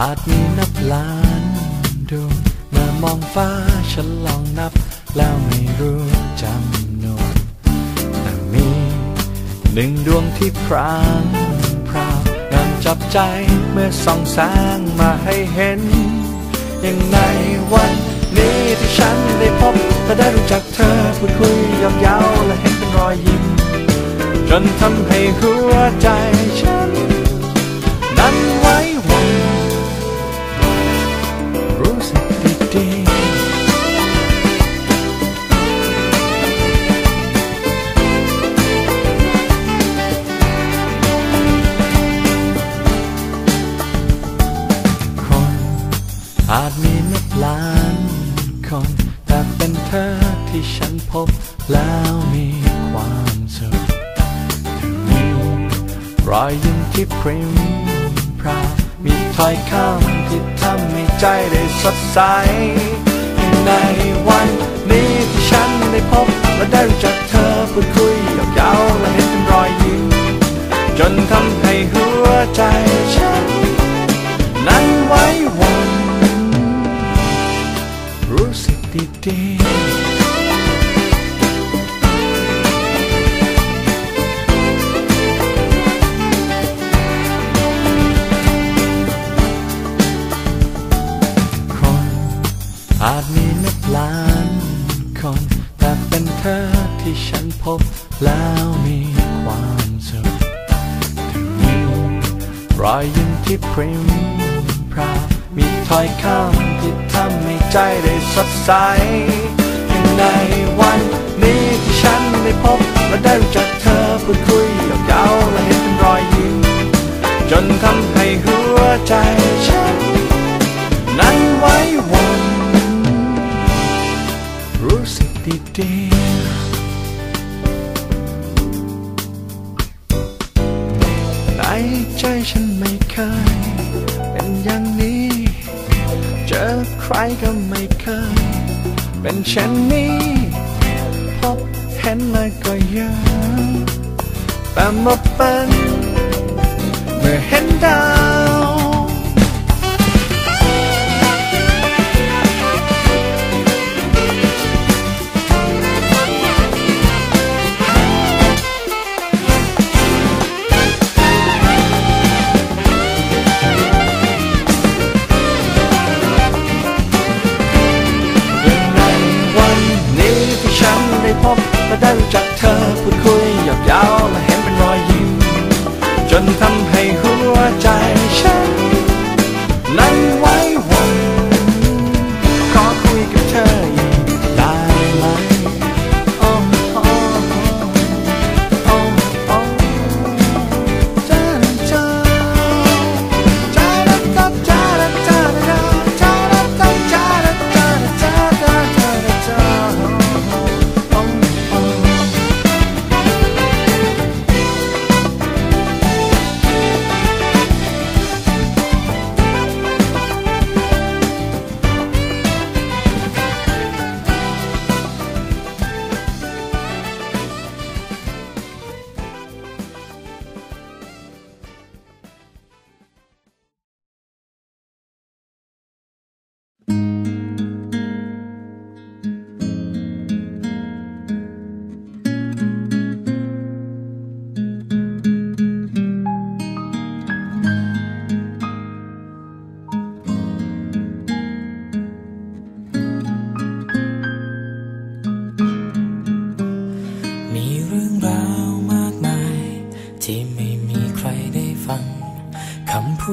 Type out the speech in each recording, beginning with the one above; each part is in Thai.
อาจมีนับล้านดวงเมื่อมองฟ้าฉันลองนับ แล้วไม่รู้จำนวนแต่มีหนึ่งดวงที่พรางพราวงามจับใจเมื่อส่องแสงมาให้เห็น อย่างในวันนี้ที่ฉันได้พบและได้รู้จักเธอพูดคุยยาวๆและเห็นเป็นรอยยิ้ม จนทำให้หัวใจฉัน อาจมีนับล้านคน แต่เป็นเธอที่ฉันพบแล้วมีความสุขมีรอยยิ้มที่พริ้มพรามีถ้อยคำที่ทำให้ใจได้สดใส ในวันนี้ที่ฉันได้พบและได้รู้จักเธอพูดคุยหยอกเย้าและเห็นเป็นรอยยิ้มจนทำให้หัวใจ รู้สึกดีๆคนอาจมีนับล้านคน แต่เป็นเธอที่ฉันพบแล้วมีความสุขถึงมีรอยยิ้มที่พริ้มพราวมี ถ้อยคำที่ทำให้ใจได้สดใสอย่างในวันนี้ที่ฉันได้พบและได้รู้จักเธอพูดคุยหยอกเย้าและเห็นเป็นรอยยิ้มจนทำให้หัวใจฉัน นั้นไว้วันรู้สึกดีๆในใจฉันไม่เคย รก็ไม่เคย เป็นเช่นนี้ พบเห็นแล้วก็ยังแต่มาเป็นเมื่อเห็นได้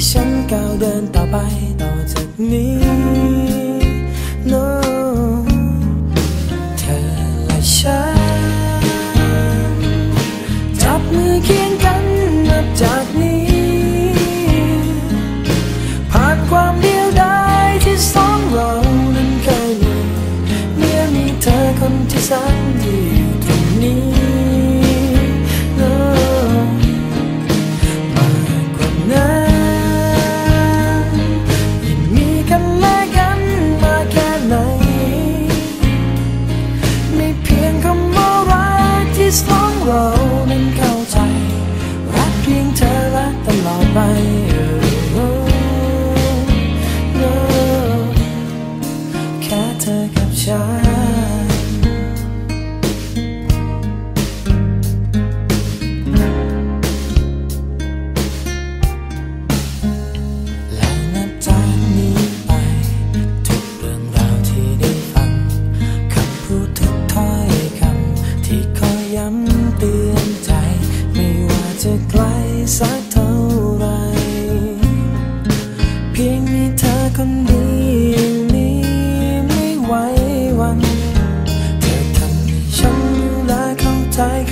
想高的大白到这你。